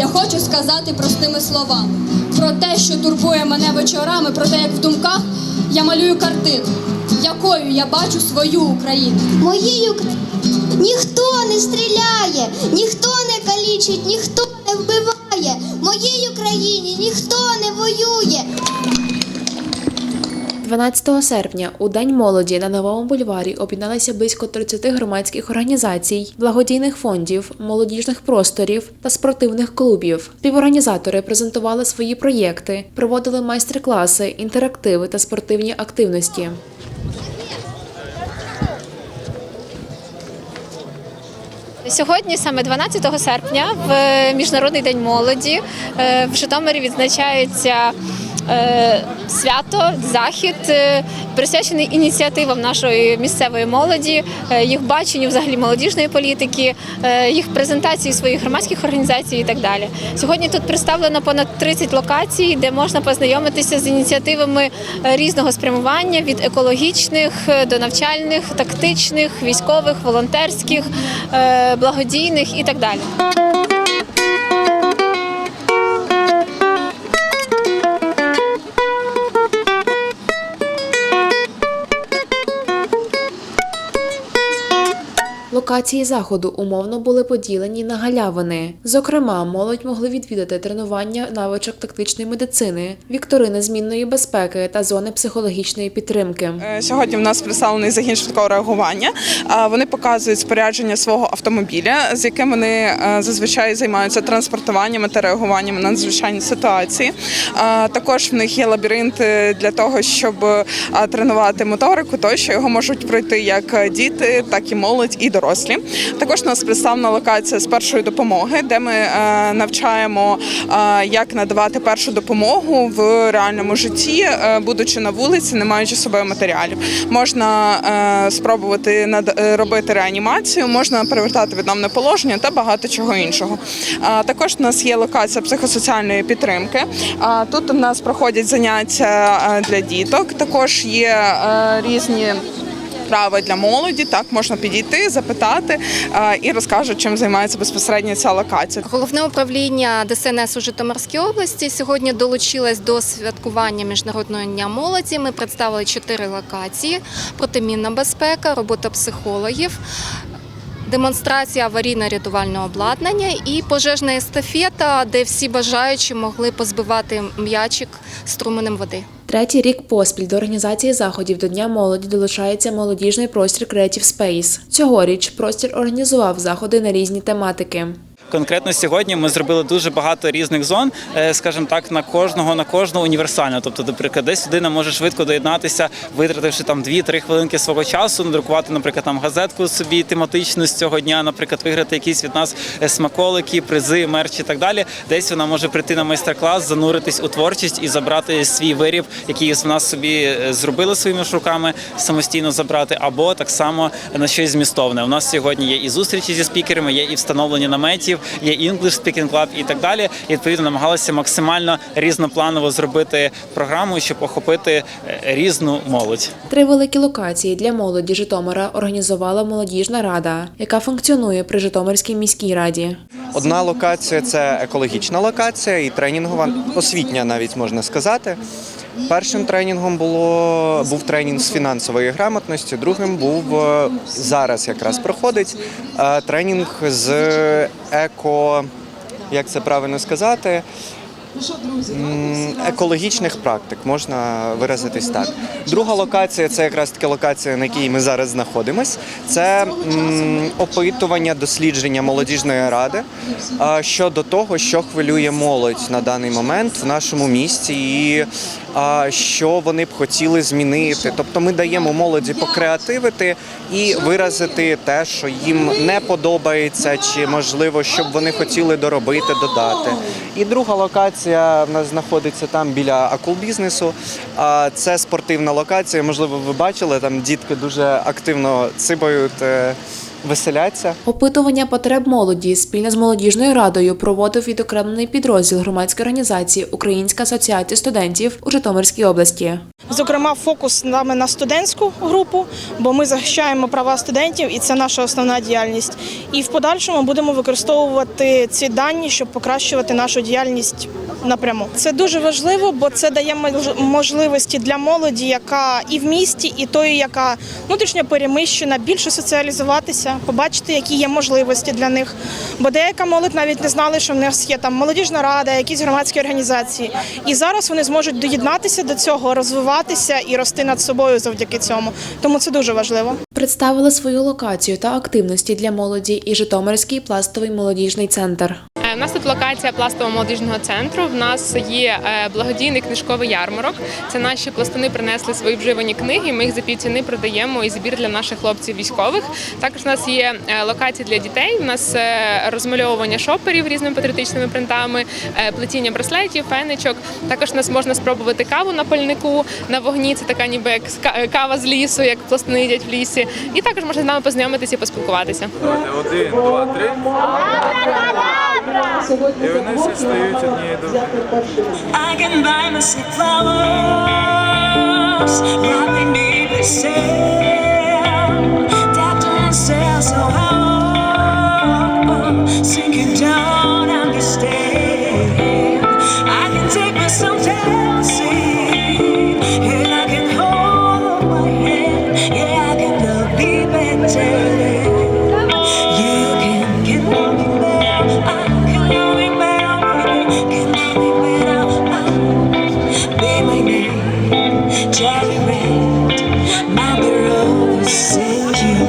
я хочу сказати простими словами про те, що турбує мене вечорами, про те, як в думках я малюю картину, якою я бачу свою Україну. Моєю ніхто не стріляє, ніхто не калічить, ніхто не вбиває. 12 серпня у День молоді на новому бульварі об'єдналися близько 30 громадських організацій, благодійних фондів, молодіжних просторів та спортивних клубів. Співорганізатори презентували свої проєкти, проводили майстер-класи, інтерактиви та спортивні активності. Сьогодні, саме 12 серпня, в Міжнародний день молоді е, в Житомирі відзначається свято, захід, е, присвячений ініціативам нашої місцевої молоді, е, їх баченню взагалі молодіжної політики, е, їх презентації своїх громадських організацій і так далі. Сьогодні тут представлено понад 30 локацій, де можна познайомитися з ініціативами е, різного спрямування від екологічних е, до навчальних, тактичних, військових, волонтерських, е, благодійних і так далі. Локації заходу умовно були поділені на галявини. Зокрема, молодь могли відвідати тренування навичок тактичної медицини, вікторини змінної безпеки та зони психологічної підтримки. Е, Сьогодні в нас представлений загін швидкого реагування. Вони показують спорядження свого автомобіля, з яким вони е, зазвичай займаються транспортуванням та реагуванням на надзвичайні ситуації. Також в них є лабіринти для того, щоб е, тренувати моторику, тощо його можуть пройти як діти, так і молодь і дорослі. Також у нас представлена локація з першої допомоги, де ми е, навчаємо, е, як надавати першу допомогу в реальному житті, е, будучи на вулиці, не маючи з собою матеріалів. Можна спробувати робити реанімацію, можна перевертати відновне положення та багато чого іншого. Також у нас є локація психосоціальної підтримки. Тут у нас проходять заняття для діток. Також є різні. Справи для молоді так можна підійти, запитати е, і розкажуть, чим займається безпосередньо ця локація. Головне управління ДСНС у Житомирській області сьогодні долучилось до святкування Міжнародного дня молоді. Ми представили чотири локації: протимінна безпека, робота психологів. Демонстрація аварійно-рятувального обладнання і пожежна естафета, де всі бажаючі могли позбивати м'ячик струменем води. Третій рік поспіль до організації заходів до Дня молоді долучається молодіжний простір Creative Space. Цьогоріч простір організував заходи на різні тематики. Конкретно сьогодні ми зробили дуже багато різних зон, е, скажімо так, на кожного на кожного універсально. Тобто, наприклад, десь людина може швидко доєднатися, витративши там 2-3 хвилинки свого часу, надрукувати, наприклад, там газетку собі тематичну з цього дня, наприклад, виграти якісь від нас е, смаколики, призи, мерч і так далі. Десь вона може прийти на майстер-клас, зануритись у творчість і забрати свій виріб, який в нас собі е, зробили своїми ж руками, самостійно забрати, або так само на щось змістовне. У нас сьогодні є і зустрічі зі спікерами, є і встановлення наметів, є English Speaking Club і так далі. І відповідно намагалися максимально різнопланово зробити програму, щоб охопити е, різну молодь. Три великі локації для молоді Житомира організувала молодіжна рада, яка функціонує при Житомирській міській раді. Одна локація це екологічна локація і тренінгова, освітня навіть можна сказати. Першим тренінгом було був тренінг з фінансової грамотності, другим був е, зараз якраз проходить е, тренінг з еко, як це правильно сказати, м, екологічних практик, можна виразитись так. Друга локація це якраз таки локація, на якій ми зараз знаходимось. Це м, опитування, дослідження молодіжної ради а, щодо того, що хвилює молодь на даний момент в нашому місті, і а, що вони б хотіли змінити. Тобто ми даємо молоді покреативити і виразити те, що їм не подобається, чи можливо, щоб вони хотіли доробити, додати. І друга локація в нас знаходиться там біля акулбізнесу. А це спортивна локація. Можливо, ви бачили, там дітки дуже активно цибають. е, веселяться. Опитування потреб молоді спільно з молодіжною радою проводив відокремлений підрозділ громадської організації Українська асоціація студентів у Житомирській області. Зокрема, фокус саме на студентську групу, бо ми захищаємо права студентів, і це наша основна діяльність. І в подальшому будемо використовувати ці дані, щоб покращувати нашу діяльність напряму. Це дуже важливо, бо це дає мож- можливості для молоді, яка і в місті, і тої, яка внутрішньо переміщена, більше соціалізуватися, побачити, які є можливості для них. Бо деяка молодь навіть не знали, що в нас є там молодіжна рада, якісь громадські організації. І зараз вони зможуть доєднатися до цього, розвиватися і рости над собою завдяки цьому. Тому це дуже важливо. Представили свою локацію та активності для молоді і Житомирський пластовий молодіжний центр. У нас тут локація пластового молодіжного центру. В нас є е, благодійний книжковий ярмарок. Це наші пластуни принесли свої вживані книги. Ми їх за півціни продаємо і збір для наших хлопців військових. Також у нас є е, локації для дітей. У нас е, розмальовування шоперів різними патріотичними принтами, плетіння браслетів, фенечок. Також у нас можна спробувати каву на пальнику на вогні. Це така ніби як кава з лісу, як пластуни їдять в лісі. І також можна з нами познайомитися і поспілкуватися. Один, два, три. І вони всі стають однією думкою.